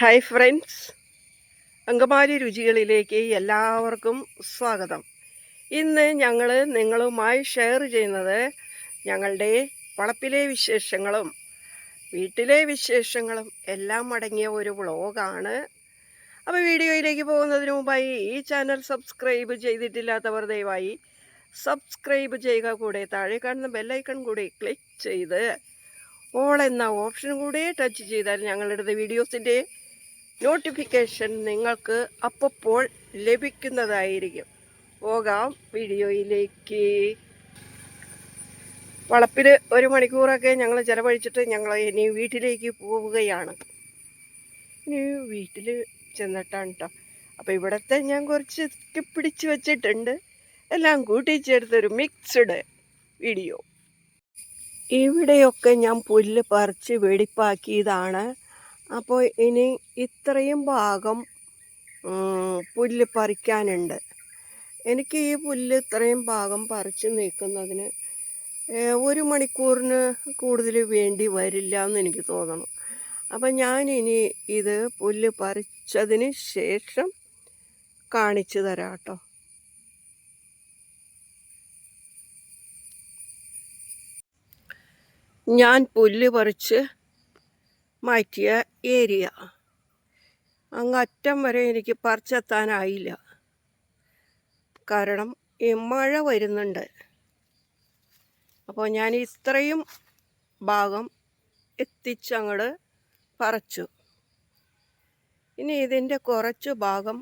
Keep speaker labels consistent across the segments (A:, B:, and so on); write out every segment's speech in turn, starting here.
A: Hi friends Angamaly രുചികളിലേക്ക് എല്ലാവർക്കും സ്വാഗതം. ഇന്ന് ഞങ്ങൾ നിങ്ങളുമായി ഷെയർ ചെയ്യുന്നത് ഞങ്ങളുടെ വളപ്പിലെ വിശേഷങ്ങളും വീട്ടിലെ വിശേഷങ്ങളും എല്ലാം അടങ്ങിയ ഒരു വ്ളോഗാണ്. അപ്പോൾ വീഡിയോയിലേക്ക് പോകുന്നതിന് മുമ്പായി ഈ ചാനൽ സബ്സ്ക്രൈബ് ചെയ്തിട്ടില്ലാത്തവർ ദയവായി സബ്സ്ക്രൈബ് ചെയ്യുക. കൂടെ താഴെ കാണുന്ന ബെല്ലൈക്കൺ കൂടി ക്ലിക്ക് ചെയ്ത് ഓൾ എന്ന ഓപ്ഷൻ കൂടെ ടച്ച് ചെയ്താൽ ഞങ്ങളുടെ വീഡിയോസിന്റെ നോട്ടിഫിക്കേഷൻ നിങ്ങൾക്ക് അപ്പോൾ ലഭിക്കുന്നതായിരിക്കും. പോകാം വീഡിയോയിലേക്ക്. വളപ്പിൽ ഒരു മണിക്കൂറൊക്കെ ഞങ്ങൾ ചിലവഴിച്ചിട്ട് ഞങ്ങൾ ഇനി വീട്ടിലേക്ക് പോവുകയാണ്. ഇനി വീട്ടിൽ ചെന്നിട്ടാണ് കേട്ടോ അപ്പോൾ ഇവിടുത്തെ ഞാൻ കുറച്ച് പിടിച്ച് വെച്ചിട്ടുണ്ട്. എല്ലാം കൂട്ടിച്ചേർത്തൊരു മിക്സ്ഡ് വീഡിയോ. ഇവിടെയൊക്കെ ഞാൻ പുല്ല് പറിച്ച് വെടിപ്പാക്കിയതാണ്. അപ്പോൾ ഇനി ഇത്രയും ഭാഗം പുല്ല് പറിക്കാനുണ്ട്. എനിക്ക് ഈ പുല്ല് ഇത്രയും ഭാഗം പറിച്ച് നീക്കുന്നതിന് ഒരു മണിക്കൂറിന് കൂടുതൽ വേണ്ടി വരില്ല എന്ന് എനിക്ക് തോന്നണം. അപ്പം ഞാനിനി ഇത് പുല്ല് പറിച്ചതിന് ശേഷം കാണിച്ചു തരാം കേട്ടോ. ഞാൻ പുല്ല് പറിച്ച് മാറ്റിയ ഏരിയ. അങ്ങ് അറ്റം വരെ എനിക്ക് പറിച്ചെത്താനായില്ല. കാരണം ഈ മഴ വരുന്നുണ്ട്. അപ്പോൾ ഞാൻ ഇത്രയും ഭാഗം എത്തിച്ചങ്ങോട്ട് പറച്ചു. ഇനി ഇതിന്റെ കുറച്ച് ഭാഗം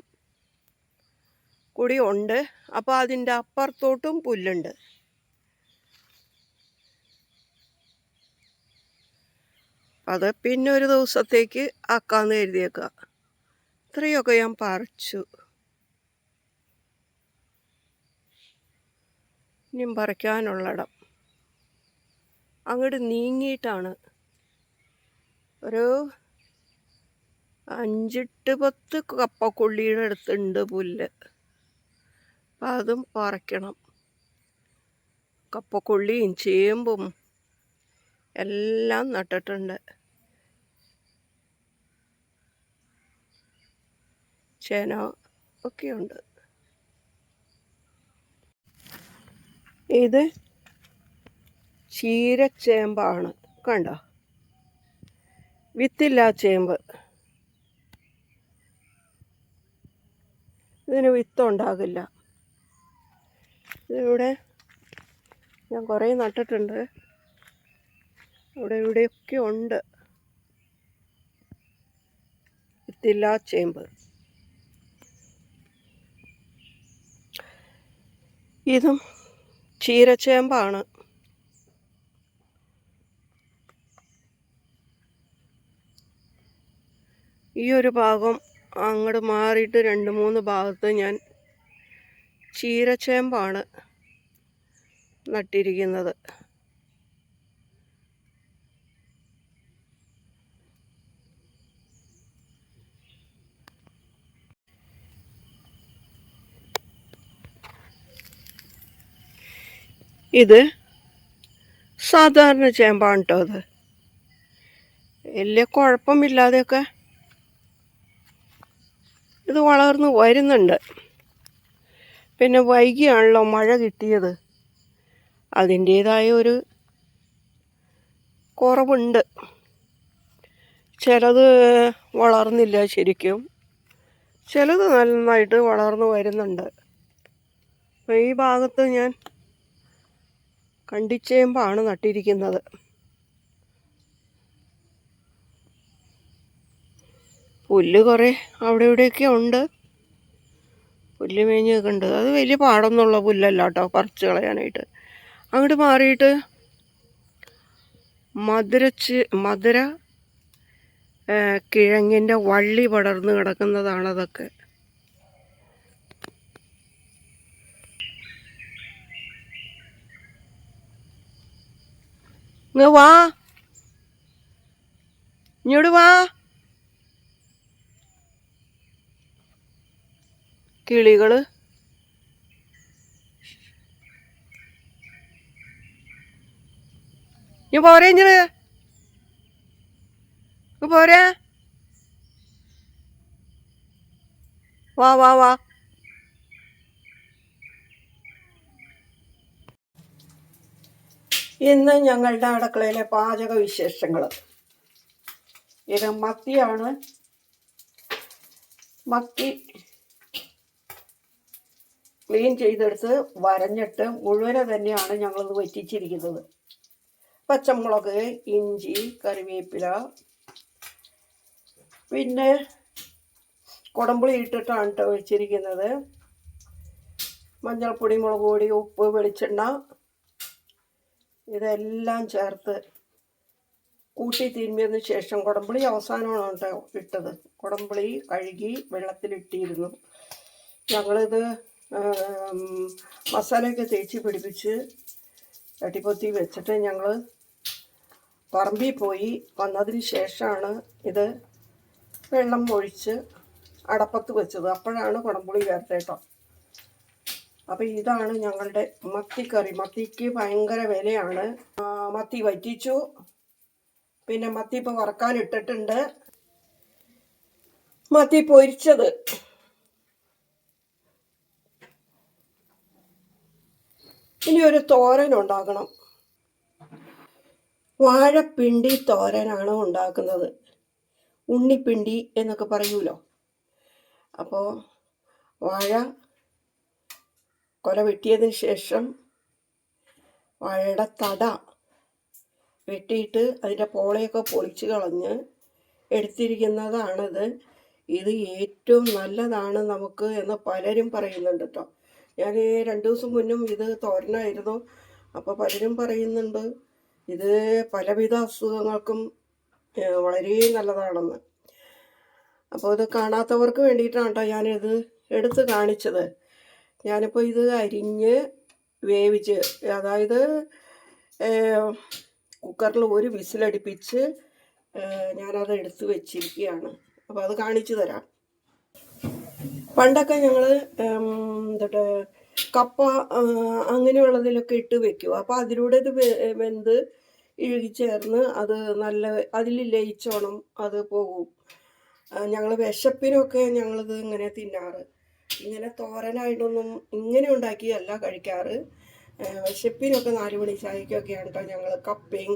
A: കൂടി ഉണ്ട്. അപ്പോൾ അതിന്റെ അപ്പുറത്തോട്ടും പുല്ലുണ്ട്. അത് പിന്നെ ഒരു ദിവസത്തേക്ക് ആക്കാമെന്ന് എഴുതിയേക്കാം ഇത്രയൊക്കെ ഞാൻ പറിച്ചു. ഇനിയും പറിക്കാനുള്ളിടം. അങ്ങോട്ട് നീങ്ങിയിട്ടാണ്. ഒരു അഞ്ചിട്ട് പത്ത് കപ്പക്കൊള്ളിയുടെ അടുത്തുണ്ട് പുല്ല്. അപ്പം അതും പറിക്കണം. കപ്പക്കൊള്ളിയും ചേമ്പും എല്ലാം നട്ടിട്ടുണ്ട്. ചേന ഒക്കെയുണ്ട്. ഇത് ചീരച്ചേമ്പാണ് കണ്ടോ? വിത്തില്ല ചേമ്പ്. ഇതിന് വിത്തുണ്ടാകില്ല. ഇതിവിടെ ഞാൻ കുറേ നട്ടിട്ടുണ്ട്. ഇവിടെ ഇവിടെയൊക്കെ ഉണ്ട്. വിത്തില്ല ചേമ്പ്. ഇതും ചീരച്ചേമ്പാണ്. ഈ ഒരു ഭാഗം അങ്ങോട്ട് മാറിയിട്ട് രണ്ട് മൂന്ന് ഭാഗത്ത് ഞാൻ ചീരച്ചേമ്പാണ് നട്ടിരിക്കുന്നത്. ഇത് സാധാരണ ചേമ്പാണ് കേട്ടോ അത് വലിയ കുഴപ്പമില്ലാതെയൊക്കെ ഇത് വളർന്ന് വരുന്നുണ്ട്. പിന്നെ വൈകിയാണല്ലോ മഴ കിട്ടിയത്. അതിന്റേതായ ഒരു കുറവുണ്ട്. ചിലത് വളർന്നില്ല ശരിക്കും. ചിലത് നന്നായിട്ട് വളർന്നു വരുന്നുണ്ട്. അപ്പോൾ ഈ ഭാഗത്ത് ഞാൻ കണ്ടിച്ചേമ്പാണ് നട്ടിരിക്കുന്നത്. പുല്ല് കുറേ അവിടെ ഇവിടെയൊക്കെ ഉണ്ട്. പുല്ല് മേഞ്ഞൊക്കെ ഉണ്ട്. അത് വലിയ പാടൊന്നുള്ള പുല്ലല്ല കേട്ടോ പറിച്ച് കളയാനായിട്ട്. അങ്ങോട്ട് മാറിയിട്ട് മധുരച്ച് മധുര കിഴങ്ങിന്റെ വള്ളി പടർന്ന് കിടക്കുന്നതാണ് ഇങ്ങ് വാ. ഇങ്ങോട്ട് വാ. കിളികൾ. നീ പോരെ ഇഞ്ഞ് ഇങ്ങ് പോരെ. വാ വാ വാ. ഇന്ന് ഞങ്ങളുടെ അടുക്കളയിലെ പാചക വിശേഷങ്ങൾ. ഇത് മത്തിയാണ്. മത്തി ക്ലീൻ ചെയ്തെടുത്ത് വരഞ്ഞിട്ട് മുഴുവനെ തന്നെയാണ് ഞങ്ങളിത് വറ്റിച്ചിരിക്കുന്നത്. പച്ചമുളക് ഇഞ്ചി കറിവേപ്പില പിന്നെ കുടമ്പുളി ഇട്ടിട്ടാണ് കേട്ടോ വെച്ചിരിക്കുന്നത്. മഞ്ഞൾപ്പൊടി മുളക് പൊടി ഉപ്പ് വെളിച്ചെണ്ണ ഇതെല്ലാം ചേർത്ത് കൂട്ടി തിരുമ്പിയതിന് ശേഷം കുടംപുളി അവസാനമാണ് കേട്ടോ ഇട്ടത്. കുടംപുളി കഴുകി വെള്ളത്തിലിട്ടിരുന്നു. ഞങ്ങളിത് മസാലയൊക്കെ തേച്ച് പിടിപ്പിച്ച് തട്ടിപ്പൊത്തി വെച്ചിട്ട് ഞങ്ങൾ പറമ്പിൽ പോയി. വന്നതിന് ശേഷമാണ് ഇത് വെള്ളം ഒഴിച്ച് അടപ്പത്ത് വെച്ചത്. അപ്പോഴാണ് കുടംപുളി ചേർത്തത് കേട്ടോ. അപ്പോൾ ഇതാണ് ഞങ്ങളുടെ മത്തിക്കറി മത്തിക്ക് ഭയങ്കര വിലയാണ്. മത്തി വറ്റിച്ചു. പിന്നെ മത്തി ഇപ്പോൾ വറക്കാൻ ഇട്ടിട്ടുണ്ട്. മത്തി പൊരിച്ചത്. ഇനി ഒരു തോരൻ ഉണ്ടാക്കണം. വാഴപ്പിണ്ടി തോരനാണ് ഉണ്ടാക്കുന്നത്. ഉണ്ണിപ്പിണ്ടി എന്നൊക്കെ പറയൂലോ? അപ്പോൾ വാഴ കൊല വെട്ടിയതിന് ശേഷം വാഴയുടെ തട വെട്ടിയിട്ട് അതിന്റെ പോളയൊക്കെ പൊളിച്ച് കളഞ്ഞ് എടുത്തിരിക്കുന്നതാണിത്. ഇത് ഏറ്റവും നല്ലതാണ് നമുക്ക് എന്ന് പലരും പറയുന്നുണ്ട് കേട്ടോ. ഞാൻ രണ്ട് ദിവസം മുന്നും ഇത് തോരനായിരുന്നു. അപ്പോൾ പലരും പറയുന്നുണ്ട് ഇത് പലവിധ അസുഖങ്ങൾക്കും വളരെ നല്ലതാണെന്ന്. അപ്പോൾ ഇത് കാണാത്തവർക്ക് വേണ്ടിയിട്ടാണ് കേട്ടോ ഞാനിത് എടുത്ത് കാണിച്ചത്. ഞാനിപ്പോൾ ഇത് അരിഞ്ഞ് വേവിച്ച് അതായത് കുക്കറിൽ ഒരു വിസിലടിപ്പിച്ച് ഞാനത് എടുത്തു വെച്ചിരിക്കുകയാണ്. അപ്പോൾ അത് കാണിച്ചു തരാം. പണ്ടൊക്കെ ഞങ്ങൾ എന്തുട്ട് കപ്പ അങ്ങനെയുള്ളതിലൊക്കെ ഇട്ട് വെക്കും. അപ്പോൾ അതിലൂടെ ഇത് വെന്ത് വെന്ത് ഇഴുകിച്ചേർന്ന് അത് നല്ല അതിൽ ലയിച്ചോണം അത് പോകും. ഞങ്ങൾ വിശപ്പിനൊക്കെ ഞങ്ങളിത് ഇങ്ങനെ തിന്നാറ്. ഇങ്ങനെ തോരനായിട്ടൊന്നും ഇങ്ങനെ ഉണ്ടാക്കിയല്ല കഴിക്കാറ്. വിശപ്പിനൊക്കെ നാല് മണി ചായക്കൊക്കെയാണ് കേട്ടോ ഞങ്ങൾ കപ്പയും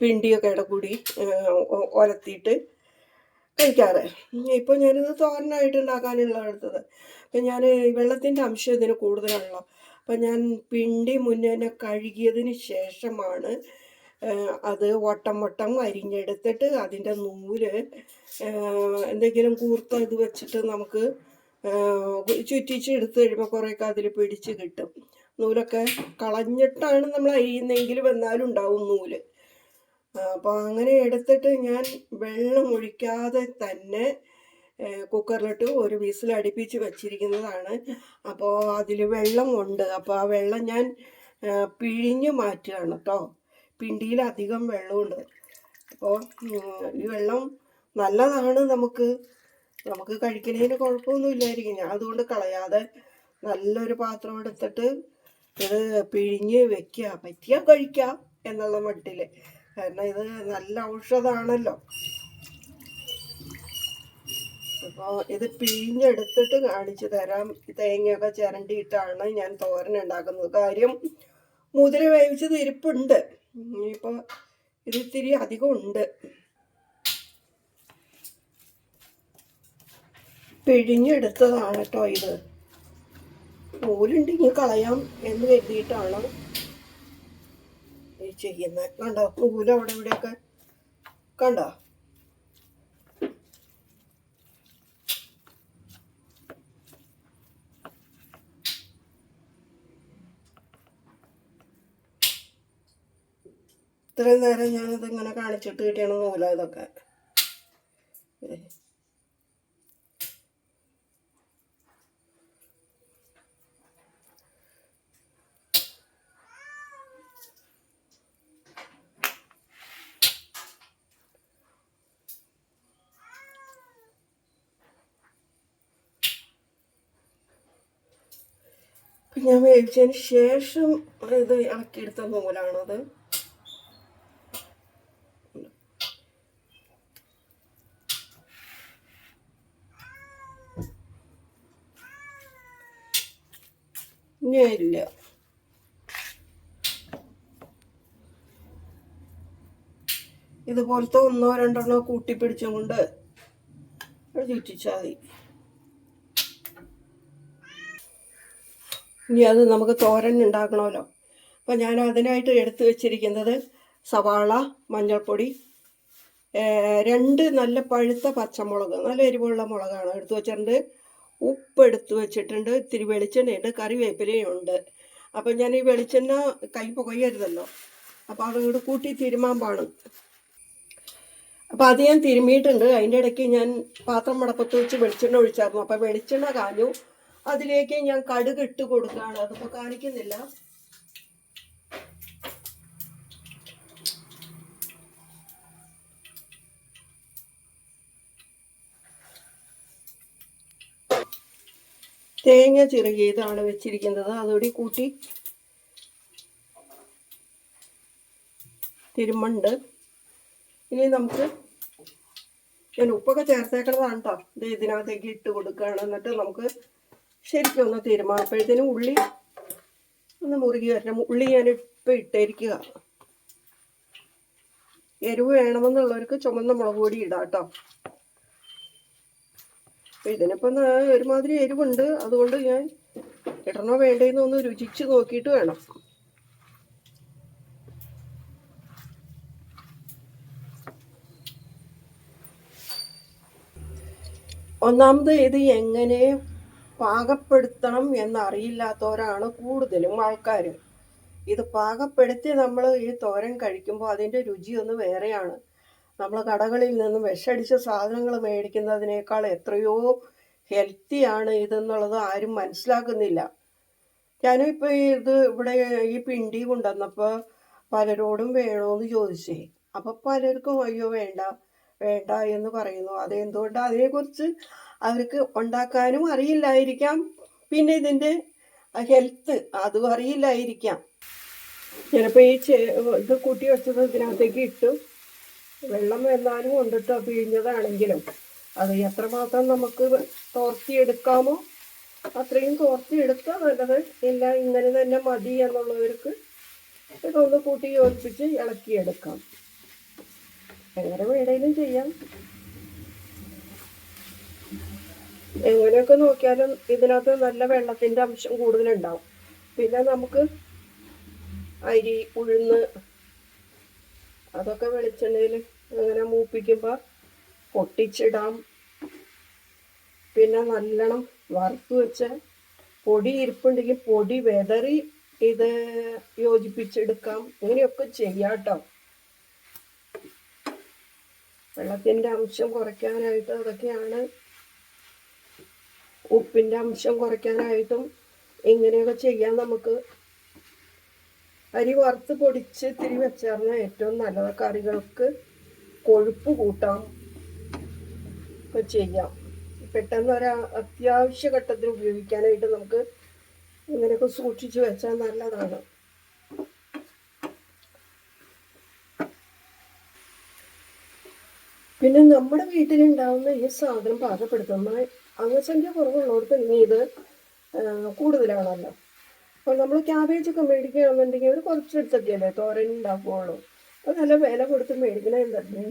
A: പിണ്ടിയൊക്കെ ഇട കൂടി ഏ, ഒ- ഒലത്തിയിട്ട് കഴിക്കാറ്. ഇപ്പോൾ ഞാനിത് തോരനായിട്ട് ഉണ്ടാക്കാനുള്ള എടുത്തത്. അപ്പം ഞാൻ വെള്ളത്തിന്റെ അംശം ഇതിന് കൂടുതലാണല്ലോ. അപ്പം ഞാൻ പിണ്ടി മുന്നേ കഴുകിയതിന് ശേഷമാണ് അത് വട്ടം വട്ടം അരിഞ്ഞെടുത്തിട്ട് അതിന്റെ നൂൽ എന്തെങ്കിലും കൂർത്ത ഇത് വെച്ചിട്ട് നമുക്ക് ചുറ്റിച്ച് എടുത്ത് കഴിയുമ്പോൾ കുറേയൊക്കെ അതിൽ പിടിച്ച് കിട്ടും. നൂലൊക്കെ കളഞ്ഞിട്ടാണ് നമ്മൾ അരിയുന്നെങ്കിലും എന്നാലും ഉണ്ടാവും നൂൽ. അപ്പോൾ അങ്ങനെ എടുത്തിട്ട് ഞാൻ വെള്ളം ഒഴിക്കാതെ തന്നെ കുക്കറിലിട്ട് ഒരു വിസിൽ അടുപ്പിച്ച് വെച്ചിരിക്കുന്നതാണ്. അപ്പോൾ അതിൽ വെള്ളം ഉണ്ട്. അപ്പോൾ ആ വെള്ളം ഞാൻ പിഴിഞ്ഞ് മാറ്റുകയാണ് കേട്ടോ പിണ്ടിയിൽ അധികം വെള്ളമുണ്ട് അപ്പോൾ ഈ വെള്ളം നല്ലതാണ് നമുക്ക്. നമുക്ക് കഴിക്കുന്നതിന് കുഴപ്പമൊന്നുമില്ലായിരിക്കും. ഞാൻ അതുകൊണ്ട് കളയാതെ നല്ലൊരു പാത്രം എടുത്തിട്ട് ഇത് പിഴിഞ്ഞ് വെക്കുക. പറ്റിയാൽ കഴിക്കാം എന്നുള്ള മട്ടിൽ കാരണം ഇത് നല്ല ഔഷധമാണല്ലോ അപ്പോൾ ഇത് പിഴിഞ്ഞെടുത്തിട്ട് കാണിച്ചു തരാം. തേങ്ങയൊക്കെ ചിരണ്ടിയിട്ടാണ് ഞാൻ തോരൻ ഉണ്ടാക്കുന്നത്. കാര്യം മുതിര വേവിച്ചത് ഇരിപ്പുണ്ട്. ഇനിയിപ്പോൾ ഇത് അധികം ഉണ്ട്. പിഴിഞ്ഞെടുത്തതാണ് കേട്ടോ ഇത്. പോലുണ്ടെങ്കിൽ കളയാം എന്ന് കരുതിയിട്ടാണ് ചെയ്യുന്നത്. കണ്ടോ? നൂൽ അവിടെ ഇവിടെയൊക്കെ. കണ്ടോ? ഇത്രയും നേരം ഞാനിത് ഇങ്ങനെ കാണിച്ചിട്ട് കിട്ടിയാണ് നൂല ഇതൊക്കെ. ഞാൻ വേവിച്ചതിന് ശേഷം ഇത് ഇളക്കിയെടുത്ത നൂലാണത് ഇല്ല. ഇതുപോലത്തെ ഒന്നോ രണ്ടെണ്ണോ കൂട്ടിപ്പിടിച്ചും കൊണ്ട് ചുറ്റിച്ചാൽ മതി. ഇനി അത് നമുക്ക് തോരൻ ഉണ്ടാക്കണമല്ലോ. അപ്പം ഞാൻ അതിനായിട്ട് എടുത്തു വെച്ചിരിക്കുന്നത് സവാള മഞ്ഞൾപ്പൊടി രണ്ട് നല്ല പഴുത്ത പച്ചമുളക് നല്ല എരിവുള്ള മുളകാണ് എടുത്തു വെച്ചിട്ടുണ്ട്. ഉപ്പ് എടുത്തു വെച്ചിട്ടുണ്ട്. ഇത്തിരി വെളിച്ചെണ്ണയുണ്ട് കറിവേപ്പിലയും ഉണ്ട്. അപ്പം ഞാൻ ഈ വെളിച്ചെണ്ണ കൈ പുകയരുതല്ലോ. അപ്പോൾ അതുകൂടെ കൂട്ടി തിരുമാൻ പാടും. അപ്പോൾ അത് ഞാൻ തിരുമിയിട്ടുണ്ട്. അതിന്റെ ഇടയ്ക്ക് ഞാൻ പാത്രം മടപ്പത്ത് വെച്ച് വെളിച്ചെണ്ണ ഒഴിച്ചായിരുന്നു. അപ്പോൾ വെളിച്ചെണ്ണ കാഞ്ഞു. അതിലേക്ക് ഞാൻ കടുക് ഇട്ട് കൊടുക്കുകയാണ്. അതിപ്പോൾ കാണിക്കുന്നില്ല. തേങ്ങ ചിറുകിയതാണ് വെച്ചിരിക്കുന്നത്. അതോടി കൂട്ടി തിരുമുണ്ട്. ഇനി നമുക്ക് ഞാൻ ഉപ്പൊക്കെ ചേർത്തേക്കുന്നതാണ് കേട്ടോ ഇത് ഇതിനകത്തേക്ക് ഇട്ട് കൊടുക്കുകയാണ്. എന്നിട്ട് നമുക്ക് ശരിക്കും ഒന്ന് തീരുമാനം അപ്പോഴത്തേനും ഉള്ളി ഒന്ന് മുറുകി വരണം. ഉള്ളി ഞാൻ ഇപ്പം ഇട്ടിരിക്കുക. എരിവ് വേണമെന്നുള്ളവർക്ക് ചുമന്ന മുളക് പൊടി ഇടാം കേട്ടോ ഇതിനിപ്പം ഒരുമാതിരി എരിവുണ്ട്. അതുകൊണ്ട് ഞാൻ ഇടണോ വേണ്ടേന്ന് ഒന്ന് രുചിച്ച് നോക്കിയിട്ട് വേണം. ഒന്നാമത് ഇത് എങ്ങനെ പാകപ്പെടുത്തണം എന്നറിയില്ലാത്തവരാണ് കൂടുതലും ആൾക്കാർ ഇത് പാകപ്പെടുത്തി നമ്മൾ ഈ തോരൻ കഴിക്കുമ്പോൾ അതിന്റെ രുചി ഒന്ന് വേറെയാണ്. നമ്മൾ കടകളിൽ നിന്നും വിഷടിച്ച സാധനങ്ങൾ മേടിക്കുന്നതിനേക്കാൾ എത്രയോ ഹെൽത്തിയാണ് ഇതെന്നുള്ളത് ആരും മനസ്സിലാക്കുന്നില്ല. ഞാനും ഇപ്പോൾ ഇത് ഇവിടെ ഈ പിണ്ടി കൊണ്ടുവന്നപ്പോൾ പലരോടും വേണോന്ന് ചോദിച്ചേ. അപ്പോൾ പലർക്കും അയ്യോ വേണ്ട വേണ്ട എന്ന് പറയുന്നു. അതെന്തുകൊണ്ട്? അതിനെക്കുറിച്ച് അവർക്ക് ഉണ്ടാക്കാനും അറിയില്ലായിരിക്കാം. പിന്നെ ഇതിന്റെ ഹെൽത്ത് അതും അറിയില്ലായിരിക്കാം. ചിലപ്പോൾ ഈ ഇത് കൂട്ടി വെച്ചത് ഇതിനകത്തേക്ക് ഇട്ടു. വെള്ളം എന്നാലും കൊണ്ടിട്ടോ പിഴിഞ്ഞതാണെങ്കിലും അത് എത്രമാത്രം നമുക്ക് തോർത്തിയെടുക്കാമോ അത്രയും തോർത്തിയെടുത്താൽ നല്ലത്. ഇല്ല ഇങ്ങനെ തന്നെ മതി എന്നുള്ളവർക്ക് ഇതൊന്ന് കൂട്ടി യോജിപ്പിച്ച് ഇളക്കിയെടുക്കാം. എങ്ങനെ വേണേലും ചെയ്യാം. എങ്ങനെയൊക്കെ നോക്കിയാലും ഇതിനകത്ത് നല്ല വെള്ളത്തിന്റെ അംശം കൂടുതലുണ്ടാവും. പിന്നെ നമുക്ക് അരി ഉഴുന്ന് അതൊക്കെ വെളിച്ചെണ്ണയിൽ അങ്ങനെ മൂപ്പിക്കുമ്പോൾ പൊട്ടിച്ചിടാം. പിന്നെ നല്ലോണം വറുത്ത് വെച്ച പൊടി ഇരിപ്പുണ്ടെങ്കിൽ പൊടി വെതറി ഇത് യോജിപ്പിച്ചെടുക്കാം. ഇങ്ങനെയൊക്കെ ചെയ്യാം കേട്ടോ വെള്ളത്തിന്റെ അംശം കുറയ്ക്കാനായിട്ട് അതൊക്കെയാണ്. ഉപ്പിന്റെ അംശം കുറയ്ക്കാനായിട്ടും ഇങ്ങനെയൊക്കെ ചെയ്യാൻ നമുക്ക്. അരി വറുത്ത് പൊടിച്ച് ഇത്തിരി വെച്ചേർന്ന ഏറ്റവും നല്ലത് കറികൾക്ക്. കൊഴുപ്പ് കൂട്ടാം. ഒക്കെ ചെയ്യാം. പെട്ടെന്ന് ഒരു അത്യാവശ്യ ഘട്ടത്തിൽ ഉപയോഗിക്കാനായിട്ട് നമുക്ക് ഇങ്ങനെയൊക്കെ സൂക്ഷിച്ചു വെച്ചാൽ നല്ലതാണ്. പിന്നെ നമ്മുടെ വീട്ടിലുണ്ടാവുന്ന ഈ സാധനം പാകപ്പെടുത്തുന്ന അംഗസംഖ്യ കുറവുള്ളവർക്ക് ഇനി ഇത് കൂടുതലാണല്ലോ. അപ്പോൾ നമ്മൾ ക്യാബേജ് ഒക്കെ മേടിക്കുകയാണെന്നുണ്ടെങ്കിൽ ഒരു കുറച്ചെടുത്തൊക്കെയല്ലേ തോരൻ ഉണ്ടാക്കുകയുള്ളൂ അപ്പോൾ നല്ല വില കൊടുത്ത് മേടിക്കണേ തന്നെ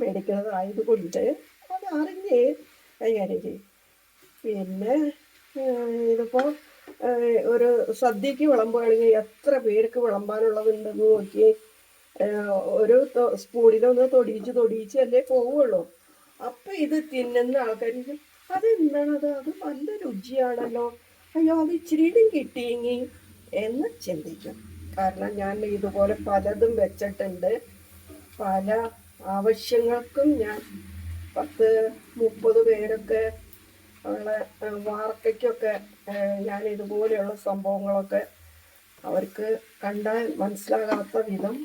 A: മേടിക്കുന്നതായത് കൊണ്ട് അത് അറിഞ്ഞ് കൈകാര്യം ചെയ്യും പിന്നെ ഇതിപ്പോൾ ഒരു സദ്യക്ക് വിളമ്പുകയാണെങ്കിൽ എത്ര പേർക്ക് വിളമ്പാനുള്ളതുണ്ടെന്ന് നോക്കി ഒരു സ്പൂണിലൊന്ന് തൊടിയിച്ച് തൊടിയിച്ച് അല്ലേ പോവുള്ളൂ. അപ്പം ഇത് തിന്നുന്ന ആൾക്കാർ അതെന്താണത് അത്? നല്ല രുചിയാണല്ലോ. അയ്യോ അത് ഇച്ചിരിയും കിട്ടിയെങ്കിൽ എന്ന് ചിന്തിക്കും. കാരണം ഞാൻ ഇതുപോലെ പലതും വെച്ചിട്ടുണ്ട്. പല ആവശ്യങ്ങൾക്കും ഞാൻ പത്ത് മുപ്പത് പേരൊക്കെ ഉള്ള വാർക്കയ്ക്കൊക്കെ ഞാൻ ഇതുപോലെയുള്ള സംഭവങ്ങളൊക്കെ അവർക്ക് കണ്ടാൽ മനസ്സിലാകാത്ത വിധം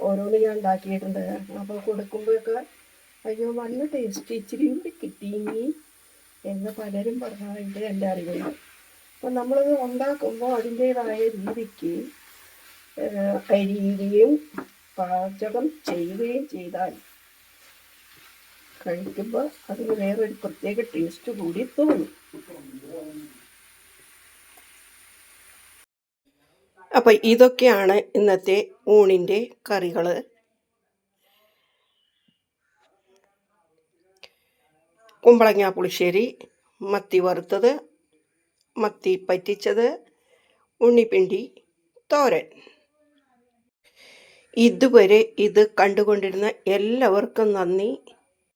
A: ഓരോന്ന് ഞാൻ ഉണ്ടാക്കിയിട്ടുണ്ട്. അപ്പോൾ കൊടുക്കുമ്പോഴൊക്കെ അയ്യോ നല്ല ടേസ്റ്റ് ഇച്ചിരി കൂടി കിട്ടിയെങ്കിൽ എന്ന് പലരും പറഞ്ഞതായിട്ട് എന്റെ അറിവില്ല അപ്പം നമ്മളത് ഉണ്ടാക്കുമ്പോൾ അതിന്റേതായ രീതിക്ക് അരിയുകയും പാചകം ചെയ്യുകയും ചെയ്താൽ കഴിക്കുമ്പോൾ അതിന് വേറൊരു പ്രത്യേക ടേസ്റ്റ് കൂടി തോന്നും. അപ്പം ഇതൊക്കെയാണ് ഇന്നത്തെ ഊണിന്റെ കറികൾ കുമ്പളങ്ങ പുളിശ്ശേരി മത്തി വറുത്തത് മത്തി പറ്റിച്ചത് ഉണ്ണിപ്പിണ്ടി തോരൻ. ഇതുവരെ ഇത് കണ്ടുകൊണ്ടിരുന്ന എല്ലാവർക്കും നന്ദി.